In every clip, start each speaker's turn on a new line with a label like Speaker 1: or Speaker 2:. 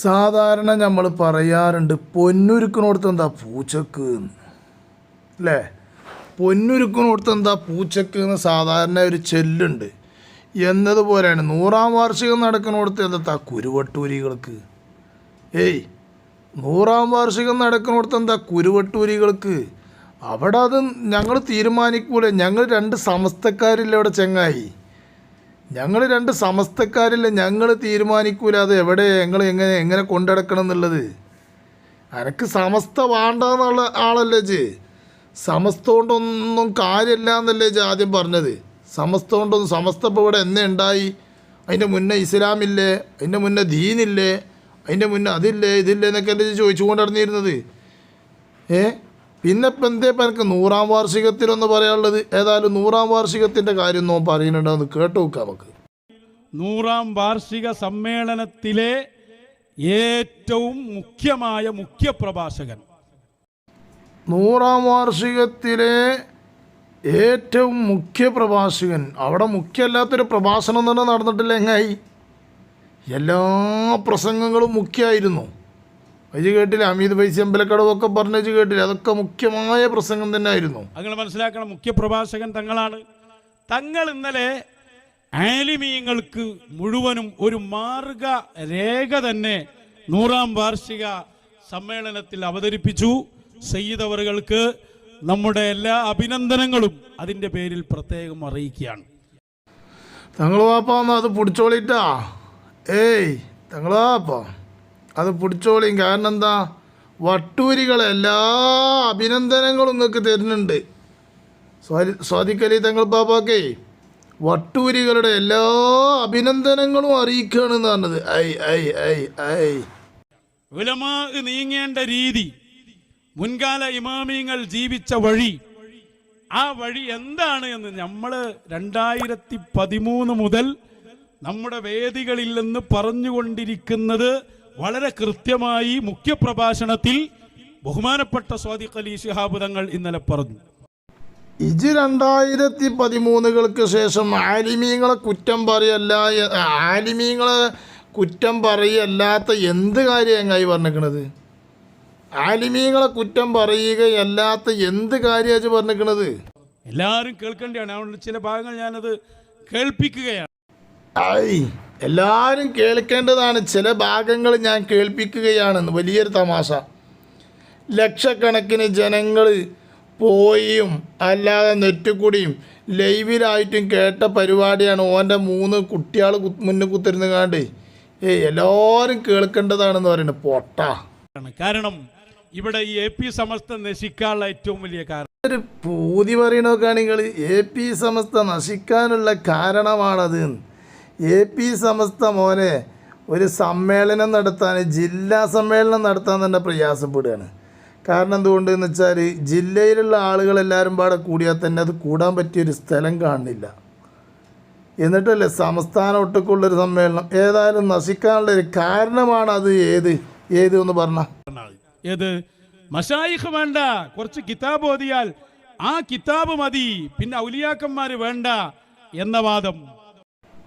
Speaker 1: സാധാരണ നമ്മൾ പറയാറുണ്ട് പൊന്നുരുക്കിനോടത്ത് എന്താ പൂച്ചക്ക്? അല്ലേ പൊന്നുരുക്കിനോടത്ത് എന്താ പൂച്ചക്ക് എന്ന് സാധാരണ ഒരു ചെല്ലുണ്ട്. എന്നതുപോലെയാണ്. നൂറാം വാർഷികം നടക്കുന്നിടത്ത് എന്താ കുരുവട്ടൂരികൾക്ക്? ഏയ് നൂറാം വാർഷികം നടക്കുന്നിടത്ത് എന്താ കുരുവട്ടൂരികൾക്ക്? അവിടെ അത് ഞങ്ങൾ തീരുമാനിക്കൂലേ. ഞങ്ങൾ രണ്ട് സമസ്തക്കാരില്ല അവിടെ ചെങ്ങായി. ഞങ്ങൾ രണ്ട് സമസ്തക്കാരില്ല? ഞങ്ങൾ തീരുമാനിക്കൂല. അത് എവിടെ? ഞങ്ങൾ എങ്ങനെ എങ്ങനെ കൊണ്ടടക്കണം എന്നുള്ളത്. അനക്ക് സമസ്ത വേണ്ടെന്നുള്ള ആളല്ലേ ജെ? സമസ്ത കൊണ്ടൊന്നും കാര്യമില്ല എന്നല്ലേ ജെ ആദ്യം പറഞ്ഞത്? സമസ്ത കൊണ്ടൊന്നും സമസ്ത ഇപ്പോൾ ഇവിടെ എന്നെ ഉണ്ടായി. അതിന്റെ മുന്നേ ഇസ്ലാമില്ലേ അതിന്റെ മുന്നേ ദീനില്ലേ അതിന്റെ മുന്നേ അതില്ലേ ഇതില്ലേ എന്നൊക്കെ അല്ലേ ചോദിച്ചു ചോദിച്ചുകൊണ്ട് നടന്നിരുന്നത് ഏ? പിന്നെ ഇപ്പം എന്തേ ഇപ്പം എനിക്ക് നൂറാം വാർഷികത്തിലൊന്ന് പറയാനുള്ളത്? ഏതായാലും നൂറാം വാർഷികത്തിന്റെ കാര്യം നോ പറയുന്നുണ്ടെന്ന് കേട്ടു നോക്കാം നമുക്ക്.
Speaker 2: നൂറാം വാർഷിക സമ്മേളനത്തിലെ ഏറ്റവും മുഖ്യമായ മുഖ്യപ്രഭാഷകൻ.
Speaker 1: നൂറാം വാർഷികത്തിലെ ഏറ്റവും മുഖ്യ പ്രഭാഷകൻ അവിടെ മുഖ്യമല്ലാത്തൊരു പ്രഭാഷണം തന്നെ നടന്നിട്ടില്ല എങ്ങായി? എല്ലാ പ്രസംഗങ്ങളും മുഖ്യമായിരുന്നു അത് കേട്ടില്ല? അമീത് പൈസ അമ്പലക്കടവൊക്കെ പറഞ്ഞു കേട്ടില്ല? അതൊക്കെ മുഖ്യമായ പ്രസംഗം തന്നെ ആയിരുന്നു
Speaker 2: നിങ്ങൾ മനസ്സിലാക്കണം മുഖ്യപ്രഭാഷകൻ തങ്ങളാണ്. തങ്ങൾ ഇന്നലെ ആലിമീങ്ങൾക്ക് മുഴുവനും ഒരു മാർഗ രേഖ തന്നെ നൂറാം വാർഷിക സമ്മേളനത്തിൽ അവതരിപ്പിച്ചു. സയ്യിദ് അവറുകൾക്ക് നമ്മുടെ എല്ലാ അഭിനന്ദനങ്ങളും അതിന്റെ പേരിൽ പ്രത്യേകം അറിയിക്കുകയാണ്.
Speaker 1: തങ്ങൾ വാപ്പാന്ന് അത് പിടിച്ചോളിട്ടാ. ഏയ് തങ്ങൾ വാപ്പ. അത് പിടിച്ചോളിയും. കാരണം എന്താ? വട്ടൂരികളെ എല്ലാ അഭിനന്ദനങ്ങളും നിങ്ങൾക്ക് തരുന്നുണ്ട്. സ്വാതി സ്വാതിക്കലി തങ്ങൾ പാപ്പാക്കേ വട്ടൂരികളുടെ എല്ലാ അഭിനന്ദനങ്ങളും അറിയിക്കുകയാണ് എന്ന് പറഞ്ഞത്. ഐ ഐ ഐ ഐ.
Speaker 2: ഉലമാ നീങ്ങേണ്ട രീതി മുൻകാല ഇമാമിങ്ങൾ ജീവിച്ച വഴി. ആ വഴി എന്താണ് എന്ന് നമ്മൾ രണ്ടായിരത്തി പതിമൂന്ന് മുതൽ നമ്മുടെ വേദികളിൽ നിന്ന് പറഞ്ഞുകൊണ്ടിരിക്കുന്നത് വളരെ കൃത്യമായി മുഖ്യപ്രഭാഷണത്തിൽ ബഹുമാനപ്പെട്ട സ്വാദിഖ് അലി ശിഹാബ് തങ്ങൾ ഇന്നലെ പറഞ്ഞു.
Speaker 1: ഇജ് രണ്ടായിരത്തി പതിമൂന്നുകൾക്ക് ശേഷം ആലിമീങ്ങളെ കുറ്റം പറയല്ല ആലിമീങ്ങളെ കുറ്റം പറയല്ലാത്ത എന്ത് കാര്യം എങ്ങായി പറഞ്ഞിരിക്കണത്? ആലിമീങ്ങളെ കുറ്റം പറയുകയല്ലാത്ത എന്ത് കാര്യമാണ് പറഞ്ഞിരിക്കണത്?
Speaker 2: എല്ലാവരും കേൾക്കേണ്ടതാണ്. അതുകൊണ്ട് ചില ഭാഗങ്ങൾ ഞാനത് കേൾപ്പിക്കുകയാണ്.
Speaker 1: ഐ എല്ലാവരും കേൾക്കേണ്ടതാണ്. ചില ഭാഗങ്ങൾ ഞാൻ കേൾപ്പിക്കുകയാണെന്ന്. വലിയൊരു തമാശ. ലക്ഷക്കണക്കിന് ജനങ്ങൾ പോയും അല്ലാതെ നെറ്റുകൂടിയും ലൈവിലായിട്ടും കേട്ട പരിപാടിയാണ് ഓന്റെ മൂന്ന് കുട്ടികൾ മുന്നിൽ കുത്തിരുന്ന് കാണ്ട്. ഏയ് എല്ലാവരും കേൾക്കേണ്ടതാണെന്ന് പറയുന്നത് പൊട്ട.
Speaker 2: കാരണം ഇവിടെ ഈ എ പി സമസ്ത നശിക്കാനുള്ള ഏറ്റവും വലിയ കാരണം.
Speaker 1: ഒരു പൂതി പറയണോക്കാണെങ്കിൽ എ പി സമസ്ത നശിക്കാനുള്ള കാരണമാണത്. എ പി സമസ്ത മോനെ ഒരു സമ്മേളനം നടത്താൻ ജില്ലാ സമ്മേളനം നടത്താൻ തന്നെ പ്രയാസപ്പെടുകയാണ്. കാരണം എന്തുകൊണ്ടെന്ന് വെച്ചാൽ ജില്ലയിലുള്ള ആളുകളെല്ലാവരും പാടെ കൂടിയാൽ തന്നെ അത് കൂടാൻ പറ്റിയൊരു സ്ഥലം കാണുന്നില്ല. എന്നിട്ടല്ലേ സംസ്ഥാന ഒട്ടുക്കുള്ളൊരു സമ്മേളനം ഏതായാലും നശിക്കാനുള്ള ഒരു കാരണമാണ് അത് ഏത്? ഏത് എന്ന് പറഞ്ഞാൽ
Speaker 2: മഷായിഖ് വേണ്ട. കുറച്ച് കിതാബ് ഓതിയാൽ ആ കിതാബ് മതി. പിന്നെ ഔലിയാക്കന്മാര് വേണ്ട എന്ന വാദം.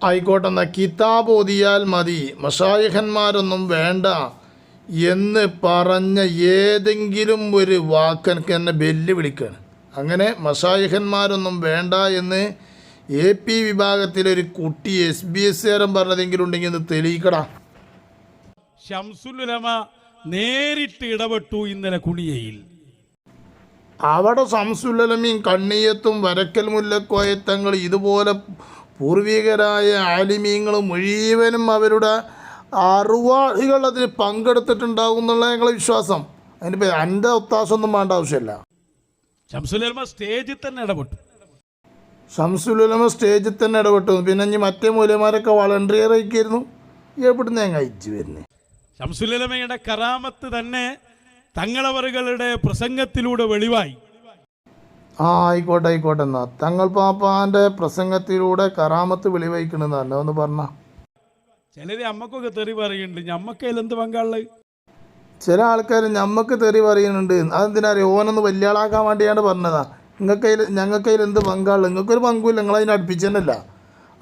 Speaker 1: ആയിക്കോട്ടെ എന്നാൽ കിതാബ് ഓതിയാൽ മതി. മഷായഹന്മാരൊന്നും വേണ്ട. എന്ന് പറഞ്ഞ ഏതെങ്കിലും ഒരു വാക്കനക്ക് എന്നെ വെല്ലുവിളിക്കുകയാണ് അങ്ങനെ മഷായഹന്മാരൊന്നും വേണ്ട എന്ന് എ പി വിഭാഗത്തിലൊരു കുട്ടി എസ് ബി എസ് കാരൻ പറഞ്ഞതെങ്കിലും ഉണ്ടെങ്കിൽ ഒന്ന് തെളിയിക്കടാ.
Speaker 2: ഷംസുലുലമ നേരിട്ട് ഇടപെട്ടു ഇന്നലെ കുണിയയിൽ
Speaker 1: അവിടെ സംസുലമീൻ കണ്ണിയത്തും വരക്കൽ മുല്ലക്കോയത്തങ്ങൾ ഇതുപോലെ പൂർവികരായ ആലിമീങ്ങൾ മുഴുവനും അവരുടെ അറിവാഹികൾ അതിൽ പങ്കെടുത്തിട്ടുണ്ടാകും എന്നുള്ള ഞങ്ങളെ വിശ്വാസം. അതിനിപ്പോൾ എന്റെ ഒത്താശൊന്നും വേണ്ട ആവശ്യമില്ല.
Speaker 2: ഷംസുലമ സ്റ്റേജിൽ തന്നെ ഇടപെട്ടു.
Speaker 1: സ്റ്റേജിൽ തന്നെ ഇടപെട്ടു. പിന്നെ ഇനി മറ്റേ മൂലമാരൊക്കെ വളണ്ടിയർ ആക്കിയിരുന്നു എവിടുന്ന് ഞങ്ങൾ അയച്ചു വരുന്നത്
Speaker 2: ഷംസുലമയുടെ കറാമത്ത് തന്നെ തങ്ങളവറുകളുടെ പ്രസംഗത്തിലൂടെ വെളിവായി.
Speaker 1: ആ ആയിക്കോട്ടെ ആയിക്കോട്ടെ. എന്നാ തങ്ങൾ പാപ്പാന്റെ പ്രസംഗത്തിലൂടെ കറാമത്ത് വെളിവയ്ക്കണമെന്ന് തന്നെ ഒന്ന് പറഞ്ഞ.
Speaker 2: ചിലര് അമ്മക്കൊക്കെ തെറി പറയുന്നുണ്ട്. ഞമ്മക്കതിൽ എന്ത് പങ്കാൾ
Speaker 1: ചില ആൾക്കാർ ഞമ്മക്ക് തെറി പറയുന്നുണ്ട്. അതെന്തിനാ അറിയോ? ഓനൊന്ന് വലിയ ആളാക്കാൻ വേണ്ടിയാണ് പറഞ്ഞതാ. നിങ്ങൾക്കതിൽ ഞങ്ങൾക്കതിൽ എന്ത് പങ്കാൾ? നിങ്ങൾക്കൊരു പങ്കുമില്ല. നിങ്ങൾ അതിനെ അടുപ്പിച്ചതന്നല്ല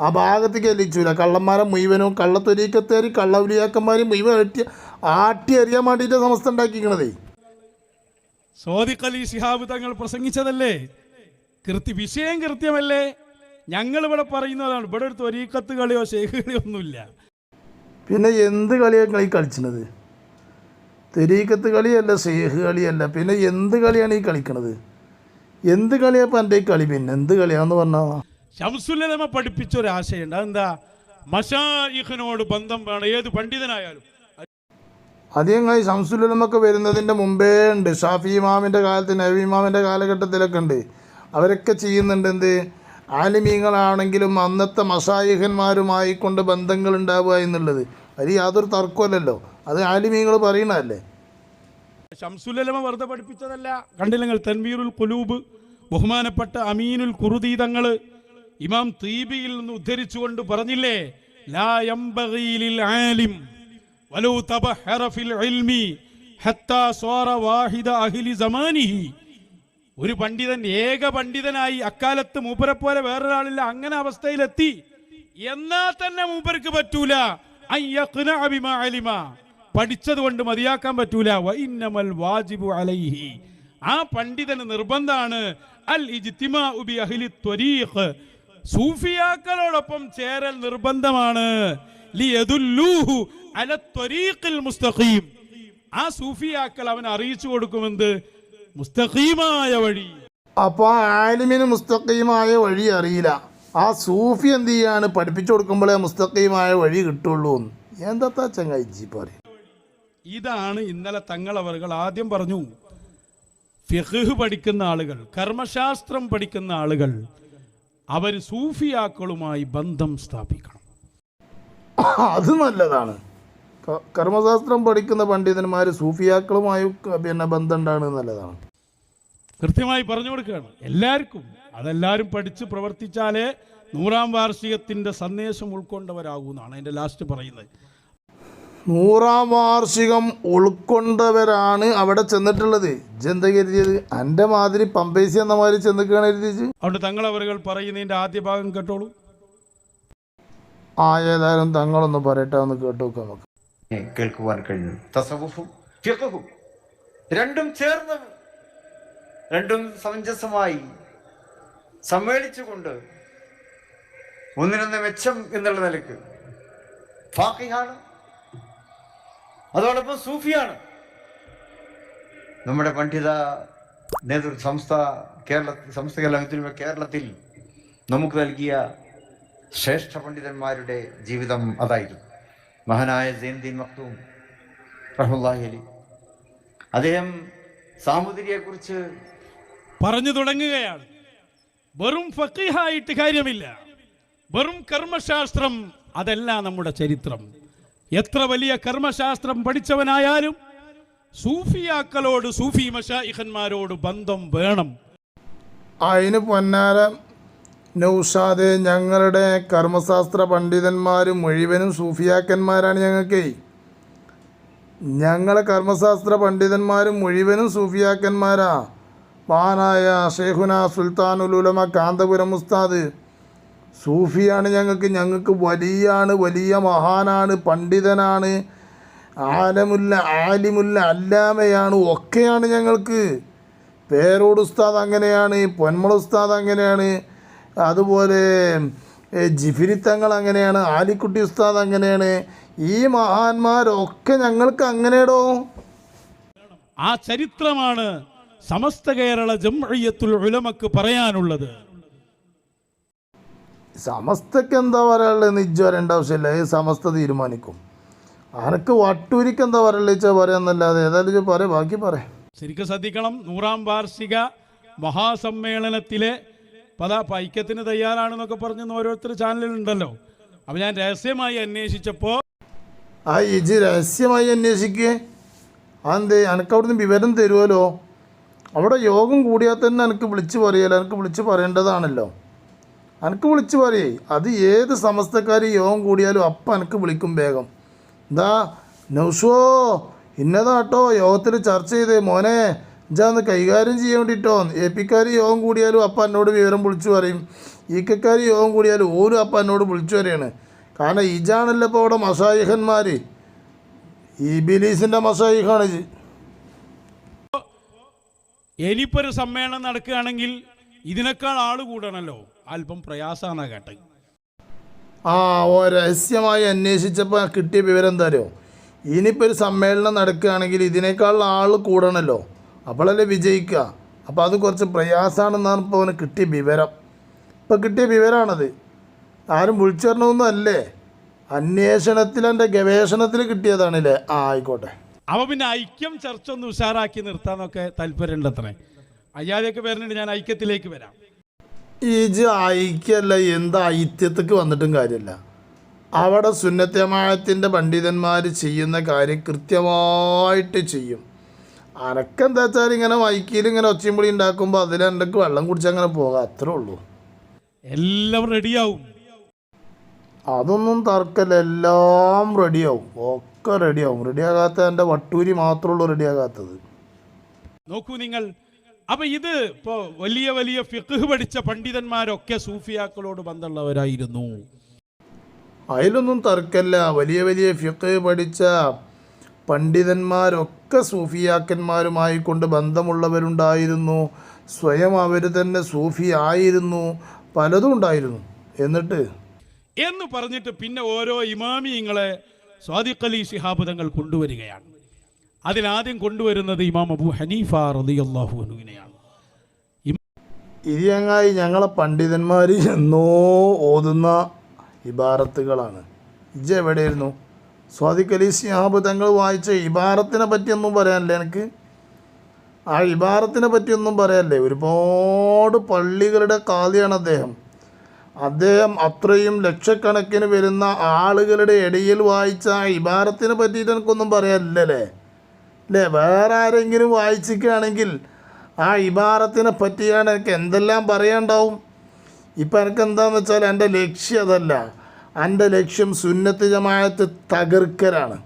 Speaker 1: ആ ഭാഗത്തേക്ക് എല്ലിച്ചൂല കള്ളന്മാരെ മുഴുവനും കള്ളത്തൊരീക്കത്തേരി കള്ളവലിയാക്കന്മാരും മുഴുവൻ ആട്ടി ആട്ടി എറിയാൻ വേണ്ടിയിട്ട് സമസ്ത ഉണ്ടാക്കിക്കണതേ.
Speaker 2: സോദിഖ് അലി ശിഹാബ് തങ്ങൾ പ്രസംഗിച്ചതല്ലേ? കൃത്യ വിഷയം കൃത്യമല്ലേ? ഞങ്ങൾ ഇവിടെ പറയുന്നതാണ് ഇവിടെ ഒരു തൊരീക്കത്ത് കളിയോ ഷെയ്ഖ് കളിയോ ഒന്നുമില്ല.
Speaker 1: പിന്നെ എന്ത് കളിയാണ് കളി കളിച്ചത് തെരീക്കത്ത് കളിയല്ല ഷേഹ് കളിയല്ല. പിന്നെ എന്ത് കളിയാണ് ഈ കളിക്കണത്? എന്ത് കളിയാ എന്റെ എന്റെ ഈ കളി? പിന്നെ എന്ത് കളിയാന്ന് പറഞ്ഞാൽ
Speaker 2: ഒരു ആശയമുണ്ട്. അതെന്താ? മഷായിഖിനോട് ബന്ധം വേണം. ഏത് പണ്ഡിതനായാലും.
Speaker 1: അധികമായി ശംസുലുലമൊക്കെ വരുന്നതിന്റെ മുമ്പേ ഉണ്ട്. ഷാഫി ഇമാമിന്റെ കാലത്ത് നബി ഇമാമിന്റെ കാലഘട്ടത്തിലൊക്കെ ഉണ്ട്. അവരൊക്കെ ചെയ്യുന്നുണ്ട് എന്ത്? ആലിമീങ്ങളാണെങ്കിലും അന്നത്തെ മസായിഹന്മാരുമായി കൊണ്ട് ബന്ധങ്ങൾ ഉണ്ടാവുക എന്നുള്ളത്. അത് യാതൊരു തർക്കമല്ലല്ലോ അത് ആലിമീങ്ങൾ പറയണല്ലേ
Speaker 2: ഷംസുലമ വെറുതെ പഠിപ്പിച്ചതല്ല. കണ്ടില്ലെങ്കിൽ തൻവീറുൽ കുലൂബ് ബഹുമാനപ്പെട്ട അമീനുൽ കുറുദി തങ്ങൾ ഇമാം തീബിയിൽ നിന്ന് ഉദ്ധരിച്ചുകൊണ്ട് പറഞ്ഞില്ലേ ലാ ആലിം. വലൗ تبحر في العلم حتى صار واحد اهل زمانه. ഒരു പണ്ഡിതൻ ഏക പണ്ഡിതനായി അക്കാലത്ത് മൂപ്പരെ പോലെ വേറൊരാളില്ല അങ്ങനെ അവസ്ഥയിലെത്തി. എന്നാൽ തന്നെ മൂപ്പർക്ക് പറ്റൂല. അലിമ. പഠിച്ചത് കൊണ്ട് മതിയാക്കാൻ പറ്റൂല. വ ഇന്നമൽ വാജിബു അലൈഹി. ആ പണ്ഡിതന് നിർബന്ധമാണ് അൽ ഇജ്തിമാഉ ബി അഹ്ലി ത്വരീഖ്. സൂഫിയാക്കളോടൊപ്പം ചേരൽ നിർബന്ധമാണ്. മുസ്തഖീം. ആ സൂഫിയാക്കൾ അവൻ അറിയിച്ചു കൊടുക്കുമെന്ത്? മുസ്തഖീമായ വഴി.
Speaker 1: അപ്പോൾ ആലിമിന് മുസ്തഖീമായ വഴി അറിയില്ല. ആ സൂഫി എന്ത് ചെയ്യാണ്? പഠിപ്പിച്ചു കൊടുക്കുമ്പോഴേ മുസ്തഖീമായ വഴി കിട്ടുള്ളൂ എന്താ ചങ്ങായി ജി പറയും?
Speaker 2: ഇതാണ് ഇന്നലെ തങ്ങളവറുകൾ ആദ്യം പറഞ്ഞു. ഫിഖ് പഠിക്കുന്ന ആളുകൾ കർമ്മശാസ്ത്രം പഠിക്കുന്ന ആളുകൾ അവർ സൂഫിയാക്കളുമായി ബന്ധം സ്ഥാപിക്കണം.
Speaker 1: അത് നല്ലതാണ്. കർമ്മശാസ്ത്രം പഠിക്കുന്ന പണ്ഡിതന്മാർ സൂഫിയാക്കളുമായി പിന്നെ ബന്ധമുണ്ടാണ് നല്ലതാണ്.
Speaker 2: കൃത്യമായി പറഞ്ഞു കൊടുക്കുകയാണ്. എല്ലാവർക്കും അതെല്ലാവരും പഠിച്ച് പ്രവർത്തിച്ചാലേ നൂറാം വാർഷികത്തിന്റെ സന്ദേശം ഉൾക്കൊണ്ടവരാകൂ എന്നാണ് ലാസ്റ്റ് പറയുന്നത്.
Speaker 1: നൂറാം വാർഷികം ഉൾക്കൊണ്ടവരാണ് അവിടെ ചെന്നിട്ടുള്ളത്. ഇജെന്താ കരുതിയത്? എന്റെ മാതിരി പമ്പേസി എന്ന മാതിരി ചെന്നിക്കാണ് കരുതിച്ച്
Speaker 2: അവിടെ തങ്ങളവറുകൾ പറയുന്നതിന്റെ ആദ്യ ഭാഗം കേട്ടോളൂ.
Speaker 1: ആ ഏതായാലും തങ്ങളൊന്ന് പറയട്ടെ ഒന്ന് കേട്ടോക്കാം നമുക്ക്.
Speaker 3: കേൾക്കുവാൻ കഴിഞ്ഞു തസവുഫും ഫിഖും രണ്ടും ചേർന്ന് രണ്ടും സമഞ്ജസമായി സമ്മേളിച്ചുകൊണ്ട് ഒന്നിനൊന്ന് മെച്ചം എന്നുള്ള നിലയ്ക്ക് ഫാഖിഹാണ്. അതോടൊപ്പം സൂഫിയാണ്. നമ്മുടെ പണ്ഡിത നേതൃ സംസ്ഥ കേരള സംസ്ഥ കേരള കേരളത്തിൽ നമുക്ക് നൽകിയ ശ്രേഷ്ഠ പണ്ഡിതന്മാരുടെ ജീവിതം അതായിരുന്നു. മഹാനായ സൈനുദ്ദീൻ മക്തൂം റഹ്മുല്ലാഹി അലി അദ്ദേഹം സാമൂതിരിയെക്കുറിച്ച്
Speaker 2: പറഞ്ഞു തുടങ്ങുകയാണ്. വെറും ഫക്കീഹായിട്ട് കാര്യമില്ല. വെറും കർമ്മശാസ്ത്രം അതല്ല നമ്മുടെ ചരിത്രം. എത്ര വലിയ കർമ്മശാസ്ത്രം പഠിച്ചവനായാലും സൂഫിയാക്കളോട് സൂഫി മഷായിഖന്മാരോട് ബന്ധം വേണം.
Speaker 1: അതിന് പൊന്നാര നൗഷാദെ ഞങ്ങളുടെ കർമ്മശാസ്ത്ര പണ്ഡിതന്മാരും മുഴുവനും സൂഫിയാക്കന്മാരാണ് ഞങ്ങൾക്ക്. ഞങ്ങളെ കർമ്മശാസ്ത്ര പണ്ഡിതന്മാരും മുഴുവനും സൂഫിയാക്കന്മാരാ. മഹാനായ ഷെയ്ഖുന സുൽത്താനുൽ ഉലമ കാന്തപുരം ഉസ്താദ് സൂഫിയാണ് ഞങ്ങൾക്ക്. ഞങ്ങൾക്ക് വലിയാണ് വലിയ മഹാനാണ് പണ്ഡിതനാണ് ആലമുല്ല ആലിമുല്ല അല്ലാമയാണ് ഒക്കെയാണ് ഞങ്ങൾക്ക്. പേരോട് ഉസ്താദ് അങ്ങനെയാണ് പൊന്മള ഉസ്താദ് അങ്ങനെയാണ്. അതുപോലെ ജിഫിരിത്തങ്ങൾ ജിഫിരി തങ്ങൾ അങ്ങനെയാണ് ആലിക്കുട്ടി ഉസ്താദ് അങ്ങനെയാണ് ഈ മഹാന്മാരൊക്കെ ഞങ്ങൾക്ക് അങ്ങനെയടോ
Speaker 2: ആ ചരിത്രമാണ് സമസ്ത കേരള ജംഇയ്യത്തുൽ ഉലമക്ക് പറയാനുള്ളത്.
Speaker 1: സമസ്തക്ക് എന്താ പറയാനുള്ളത് നിജ് വരേണ്ട ആവശ്യമില്ല. ഈ സമസ്ത തീരുമാനിക്കും. അനക്ക് വട്ടൂരിക്ക് എന്താ പറയുള്ളത് വെച്ചാൽ പറയാന്നല്ലാതെ ഏതായാലും പറയാം ബാക്കി പറയാം
Speaker 2: ശരിക്കും ശ്രദ്ധിക്കണം. നൂറാം വാർഷിക മഹാസമ്മേളനത്തിലെ പല പൈക്കത്തിന് തയ്യാറാണെന്നൊക്കെ പറഞ്ഞ് ഓരോരുത്തർ ചാനലിലുണ്ടല്ലോ. അപ്പം ഞാൻ രഹസ്യമായി അന്വേഷിച്ചപ്പോൾ
Speaker 1: ആ ഇജ് രഹസ്യമായി അന്വേഷിക്കേ. അതെന്തേ? എനിക്ക് അവിടുന്ന് വിവരം തരുമല്ലോ അവിടെ യോഗം കൂടിയാൽ തന്നെ എനിക്ക് വിളിച്ചു പറയല്ലോ. എനിക്ക് വിളിച്ചു പറയേണ്ടതാണല്ലോ. എനിക്ക് വിളിച്ചു പറയേ. അത് ഏത് സമസ്തക്കാർ യോഗം കൂടിയാലും അപ്പം എനിക്ക് വിളിക്കും വേഗം. എന്താ? നൗഷോ ഇന്നതാട്ടോ യോഗത്തിൽ ചർച്ച ചെയ്തേ മോനെ. ഇജാന്ന് കൈകാര്യം ചെയ്യാൻ വേണ്ടിയിട്ടോ എ പിക്കാർ യോഗം കൂടിയാലും അപ്പ എന്നോട് വിവരം വിളിച്ചു പറയും. ഈക്കക്കാർ യോഗം കൂടിയാലും ഓരോ അപ്പ എന്നോട് വിളിച്ചു പറയാണ്. കാരണം ഇജാണല്ലോ ഇപ്പോൾ അവിടെ മസായിഹന്മാർ ഈ ബിലീസിന്റെ മസായിഹാണ് ഇത്
Speaker 2: ഇനിയിപ്പോൾ ഒരു സമ്മേളനം നടക്കുകയാണെങ്കിൽ ഇതിനേക്കാൾ ആൾ കൂടണല്ലോ. അല്പം പ്രയാസമാണ് കേട്ടത്.
Speaker 1: ആ ഓ രഹസ്യമായി അന്വേഷിച്ചപ്പോൾ കിട്ടിയ വിവരം എന്താ അറിയോ? ഇനിയിപ്പോൾ ഒരു സമ്മേളനം നടക്കുകയാണെങ്കിൽ ഇതിനേക്കാൾ ആൾ കൂടണമല്ലോ അപ്പോഴല്ലേ വിജയിക്കുക? അപ്പോൾ അത് കുറച്ച് പ്രയാസമാണെന്നാണ് ഇപ്പോൾ അവന് കിട്ടിയ വിവരം. ഇപ്പോൾ കിട്ടിയ വിവരമാണത് ആരും വിളിച്ചു തരണമൊന്നും അല്ലേ? അന്വേഷണത്തിൽ എന്റെ ഗവേഷണത്തിൽ കിട്ടിയതാണല്ലേ? ആ ആയിക്കോട്ടെ.
Speaker 2: അപ്പോൾ പിന്നെ ഐക്യം ചർച്ച ഒന്ന് ഉഷാറാക്കി നിർത്താന്നൊക്കെ താല്പര്യമുണ്ട് അത്രേ അയ്യാതെയൊക്കെ വരുന്നുണ്ട് ഞാൻ ഐക്യത്തിലേക്ക് വരാം.
Speaker 1: ഇജ് ഐക്യമല്ല എന്ത് ഐത്യത്തേക്ക് വന്നിട്ടും കാര്യമില്ല. അവിടെ സുന്നത്യമായത്തിന്റെ പണ്ഡിതന്മാർ ചെയ്യുന്ന കാര്യം കൃത്യമായിട്ട് ചെയ്യും. അനക്കെന്താ വെച്ചാൽ ഇങ്ങനെ വൈക്കിയിൽ ഇങ്ങനെ ഒച്ചയും ഉണ്ടാക്കുമ്പോൾ അതിൽ എന്റെ വെള്ളം കുടിച്ച് അങ്ങനെ പോകാം? അത്രേ ഉള്ളൂ.
Speaker 2: എല്ലാം റെഡിയാവും.
Speaker 1: അതൊന്നും തർക്കല്ല എല്ലാം റെഡിയാവും. ഒക്കെ റെഡിയാവും. റെഡിയാകാത്ത എന്റെ വട്ടൂരി മാത്രമേ ഉള്ളൂ റെഡിയാകാത്തത്.
Speaker 2: നോക്കൂ നിങ്ങൾ. അപ്പൊ ഇത് ഇപ്പോ വലിയ വലിയ ഫിഖ് പഠിച്ച പണ്ഡിതന്മാരൊക്കെ സൂഫിയാക്കളോട് ബന്ധമുള്ളവരായിരുന്നു.
Speaker 1: അതിലൊന്നും തർക്കല്ല. വലിയ വലിയ ഫിഖ് പഠിച്ച പണ്ഡിതന്മാരൊക്കെ സൂഫിയാക്കന്മാരുമായി കൊണ്ട് ബന്ധമുള്ളവരുണ്ടായിരുന്നു. സ്വയം അവർ തന്നെ സൂഫി ആയിരുന്നു. പലതും ഉണ്ടായിരുന്നു. എന്നിട്ട്?
Speaker 2: എന്ന് പറഞ്ഞിട്ട് പിന്നെ ഓരോ ഇമാമിയങ്ങളെ സ്വാദിഖലി അലി ശിഹാബ് തങ്ങൾ കൊണ്ടുവരികയാണ്. അതിലാദ്യം കൊണ്ടുവരുന്നത് ഇമാം അബു ഹനീഫ റളിയല്ലാഹു അൻഹുവിനെയാണ്.
Speaker 1: ഇരിയങ്ങായി ഞങ്ങളെ പണ്ഡിതന്മാർ എന്നോ ഓതുന്ന ഇബാറത്തുകളാണ്. ഇജ എവിടെയായിരുന്നു? സ്വാദിഖ് അലി സിഹാബ് തങ്ങൾ വായിച്ച ഇബാറത്തിനെ പറ്റിയൊന്നും പറയാനില്ല എനിക്ക്? ആ ഇബാറത്തിനെ പറ്റിയൊന്നും പറയാനില്ലേ? ഒരുപാട് പള്ളികളുടെ കാതിയാണ് അദ്ദേഹം. അദ്ദേഹം അത്രയും ലക്ഷക്കണക്കിന് വരുന്ന ആളുകളുടെ ഇടയിൽ വായിച്ച ആ ഇബാറത്തിനെ പറ്റിയിട്ട് എനിക്കൊന്നും പറയാനില്ലല്ലേ? അല്ലേ? വേറെ ആരെങ്കിലും വായിച്ചിക്കുകയാണെങ്കിൽ ആ ഇബാറത്തിനെ പറ്റിയാണ് എനിക്ക് എന്തെല്ലാം പറയാനുണ്ടാവും? ഇപ്പം എനിക്ക് എന്താണെന്ന് വെച്ചാൽ എന്റെ ലക്ഷ്യം അതല്ല. എന്റെ ലക്ഷ്യം സുന്നത്ത് ജമായത്ത് തകർക്കലാണ്.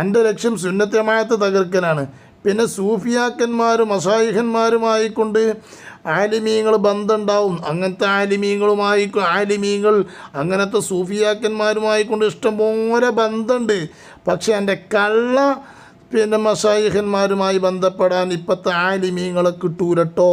Speaker 1: എന്റെ ലക്ഷ്യം സുന്നത്ത് ജമായത്ത് തകർക്കലാണ്. പിന്നെ സൂഫിയാക്കന്മാരും അസായിഹന്മാരുമായിക്കൊണ്ട് ആലിമീങ്ങൾ ബന്ധമുണ്ടാവും അങ്ങനത്തെ ആലിമീങ്ങളുമായി ആലിമീങ്ങൾ അങ്ങനത്തെ സൂഫിയാക്കന്മാരുമായിക്കൊണ്ട് ഇഷ്ടംപോലെ ബന്ധമുണ്ട് പക്ഷെ എന്റെ കള്ള പിന്നെ മസായിഹന്മാരുമായി ബന്ധപ്പെടാൻ ഇപ്പോഴത്തെ ആലിമീങ്ങളെ കിട്ടൂലട്ടോ.